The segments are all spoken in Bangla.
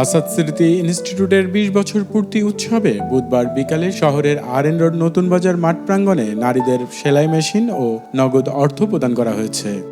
আসাদ স্মৃতি ইনস্টিটিউটের বিশ বছর পূর্তি উৎসবে বুধবার বিকালে শহরের আর এন রোড নতুন বাজার মাঠ প্রাঙ্গণে নারীদের সেলাই মেশিন ও নগদ অর্থ প্রদান করা হয়েছে।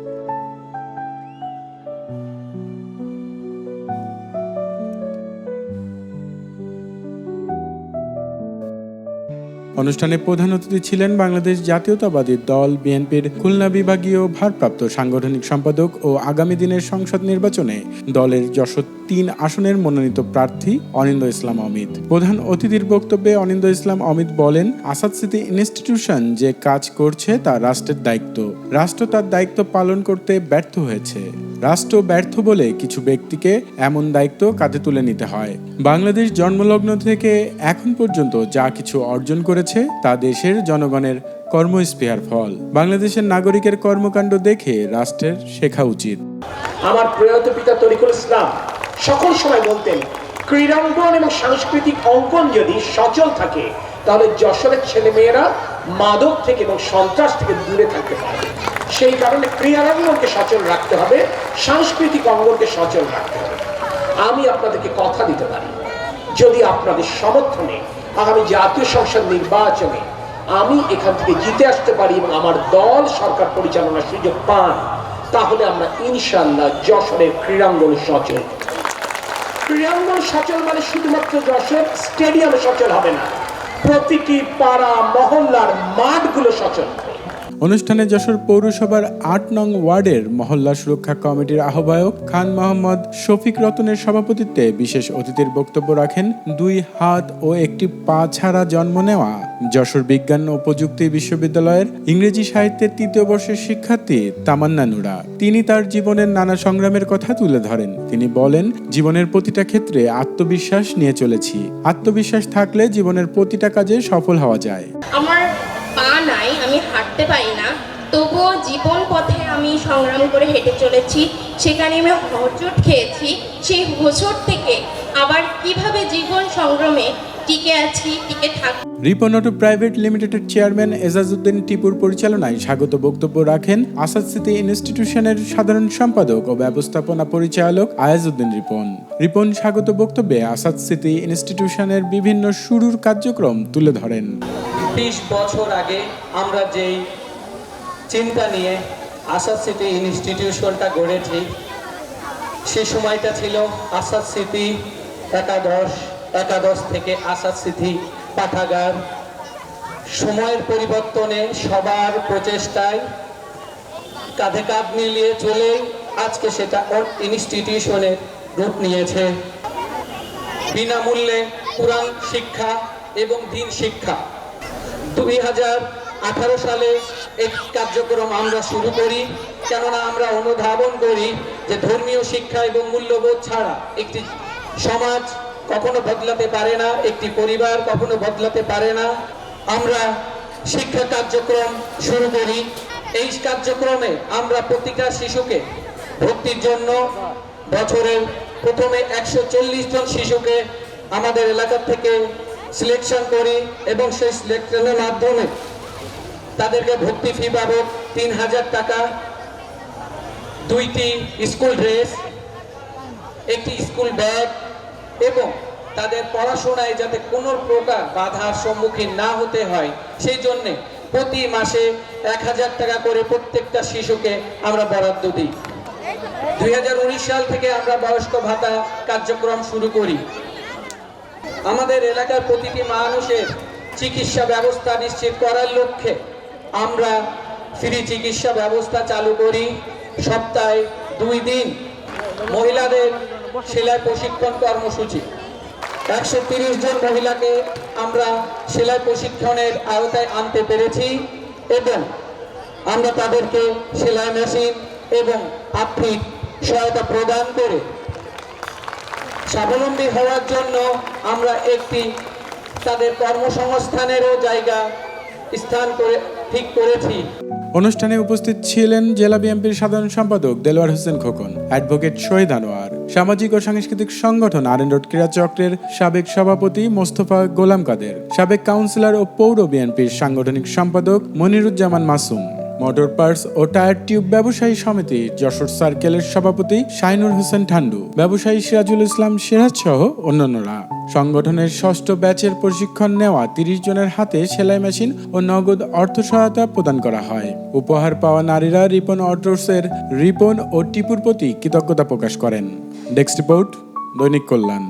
অনুষ্ঠানে প্রধান অতিথি ছিলেন বাংলাদেশ জাতীয়তাবাদী দল, বিএনপির খুলনা বিভাগীয় ভারপ্রাপ্ত সাংগঠনিক সম্পাদক ও আগামী দিনের সংসদ নির্বাচনে দলের যশোর তিন আসনের মনোনীত প্রার্থী অনিন্দ ইসলাম অমিত। প্রধান অতিথির বক্তব্যে অনিন্দ ইসলাম অমিত বলেন, আসাদ স্মৃতি ইনস্টিটিউশন যে কাজ করছে তা রাষ্ট্রের দায়িত্ব। রাষ্ট্র তার দায়িত্ব পালন করতে ব্যর্থ হয়েছে। রাষ্ট্র ব্যর্থ বলে কিছু ব্যক্তিকে এমন দায়িত্ব কাঁধে তুলে নিতে হয়। বাংলাদেশ জন্মলগ্ন থেকে এখন পর্যন্ত যা কিছু অর্জন করেছে তা দেশের জনগণের কর্মস্পৃহার ফল। বাংলাদেশের নাগরিকের কর্মকাণ্ড দেখে রাষ্ট্রের শেখা উচিত। আমার প্রয়াত পিতা তরিকুল ইসলাম সকল সময় বলতেন, ক্রীড়াঙ্গন এবং সাংস্কৃতিক অঙ্গন যদি সচল থাকে তাহলে যশোরের ছেলেমেয়েরা মাদক থেকে এবং সন্ত্রাস থেকে দূরে থাকতে পারবে। সেই কারণে ক্রীড়াঙ্গনকে সচল রাখতে হবে, সাংস্কৃতিক অঙ্গনকে সচল রাখতে হবে। আমি আপনাদেরকে কথা দিতে পারি। যদি আপনাদের সমর্থনে আগামী জাতীয় সংসদ নির্বাচনে আমি এখান থেকে জিতে আসতে পারি এবং আমার দল সরকার পরিচালনার সুযোগ পান, তাহলে আমরা ইনশাল্লাহ যশোরের ক্রীড়াঙ্গন সচল। ক্রীড়াঙ্গন সচল মানে শুধুমাত্র যশোর স্টেডিয়ামে সচল হবে না। প্রতিটি পাড়া মহল্লার মাঠগুলো সচল। অনুষ্ঠানে যশোর পৌরসভার আট নং ওয়ার্ডের মহল্লা সুরক্ষা কমিটির আহ্বায়ক খান মোহাম্মদ শফিক রতনের সভাপতিত্বে বিশেষ অতিথির বক্তব্য রাখেন দুই হাত ও একটি পা ছাড়া জন্ম নেওয়া। যশোর বিজ্ঞান ও প্রযুক্তি বিশ্ববিদ্যালয়ের ইংরেজি সাহিত্যের তৃতীয় বর্ষের শিক্ষার্থী তামান্না নুরা। তিনি তার জীবনের নানা সংগ্রামের কথা তুলে ধরেন। তিনি বলেন, জীবনের প্রতিটা ক্ষেত্রে আত্মবিশ্বাস নিয়ে চলেছি। আত্মবিশ্বাস থাকলে জীবনের প্রতিটা কাজে সফল হওয়া যায়। আমার পা নাই, আমি হাঁটতে পারি না। তবুও জীবন পথে আমি সংগ্রাম করে হেঁটে চলেছি। সেখানে আমি হোঁচট খেয়েছি। সেই হোঁচট থেকে আবার কীভাবে জীবন সংগ্রামে টিকে আছি টিকে থাক রিপন অটো প্রাইভেট লিমিটেডের চেয়ারম্যান এজাজউদ্দিন টিপুর পরিচালনায় স্বাগত বক্তব্য রাখেন আসাদ স্মৃতি ইনস্টিটিউশনের সাধারণ সম্পাদক ও ব্যবস্থাপনা পরিচালক আয়াজউদ্দিন রিপন। রিপন স্বাগত বক্তব্যে আসাদ স্মৃতি ইনস্টিটিউশনের বিভিন্ন শুরুর কার্যক্রম তুলে ধরেন। বিশ বছর আগে আমরা যেই চিন্তা নিয়ে আসাদ সিটি ইনস্টিটিউশনটা গড়েছি সে সময়টা ছিল আসাদ স্মৃতি একাদশ একাদশ থেকে আসাদ স্মৃতি পাঠাগার। সময়ের পরিবর্তনে সবার প্রচেষ্টায় কাঁধে কাঁধ মিলিয়ে চলে আজকে সেটা ইনস্টিটিউশনের রূপ নিয়েছে। বিনামূল্যে কোরআন শিক্ষা এবং দিন শিক্ষা। দুই হাজার আঠারো সালে এই কার্যক্রম আমরা শুরু করি, কেননা আমরা অনুধাবন করি যে ধর্মীয় শিক্ষা এবং মূল্যবোধ ছাড়া একটি সমাজ কখনো বদলাতে পারে না, একটি পরিবার কখনো বদলাতে পারে না। আমরা শিক্ষা কার্যক্রম শুরু করি। এই কার্যক্রমে আমরা প্রতিটা শিশুকে ভর্তির জন্য বছরের প্রথমে একশো চল্লিশ জন শিশুকে আমাদের এলাকা থেকে সিলেকশন করি এবং সেই সিলেকশনের মাধ্যমে তাদেরকে ভর্তি ফি বাবদ তিন হাজার টাকা, দুইটি স্কুল ড্রেস একটি স্কুল ব্যাগ এবং তাদের পড়াশোনায় যাতে কোনো প্রকার বাধার সম্মুখীন না হতে হয়, সেই জন্যে প্রতি মাসে এক হাজার টাকা করে প্রত্যেকটা শিশুকে আমরা বরাদ্দ দিই। দুই হাজার উনিশ সাল থেকে আমরা বয়স্ক ভাতা কার্যক্রম শুরু করি। আমাদের এলাকার প্রতিটি মানুষের চিকিৎসা ব্যবস্থা নিশ্চিত করার লক্ষ্যে আমরা ফ্রি চিকিৎসা ব্যবস্থা চালু করি। সপ্তাহে দুই দিন মহিলাদের সেলাই প্রশিক্ষণ কর্মসূচি। একশো তিরিশ জন মহিলাকে আমরা সেলাই প্রশিক্ষণের আওতায় আনতে পেরেছি এবং আমরা তাদেরকে সেলাই মেশিন এবং আর্থিক সহায়তা প্রদান করে স্বাবলম্বী হওয়ার জন্য আমরা একটি তাদের কর্মসংস্থানেরও জায়গা স্থান করে ঠিক করেছি। অনুষ্ঠানে উপস্থিত ছিলেন জেলা বিএনপির সাধারণ সম্পাদক দেলোয়ার হোসেন খোকন, অ্যাডভোকেট শহীদ আনোয়ার, সামাজিক ও সাংস্কৃতিক সংগঠন আর রোড ক্রীড়া চক্রের সাবেক সভাপতি মোস্তফা গোলাম কাদের, সাবেক কাউন্সিলর ও পৌর বিএনপির সাংগঠনিক সম্পাদক মনিরুজ্জামান মাসুম। মোটর পার্টস ও টায়ার টিউব ব্যবসায়ী সমিতি, যশোর সার্কেলের সভাপতি শাইনুর হোসেন ঠান্ডু, ব্যবসায়ী সিরাজুল ইসলাম সিরাজ সহ অন্যান্যরা। সংগঠনের ষষ্ঠ ব্যাচের প্রশিক্ষণ নেওয়া তিরিশ জনের হাতে সেলাই মেশিন ও নগদ অর্থ সহায়তা প্রদান করা হয়। উপহার পাওয়া নারীরা রিপন অটোসের রিপন ও টিপুর প্রতি কৃতজ্ঞতা প্রকাশ করেন। ডেস্ক রিপোর্ট, দৈনিক কল্যাণ।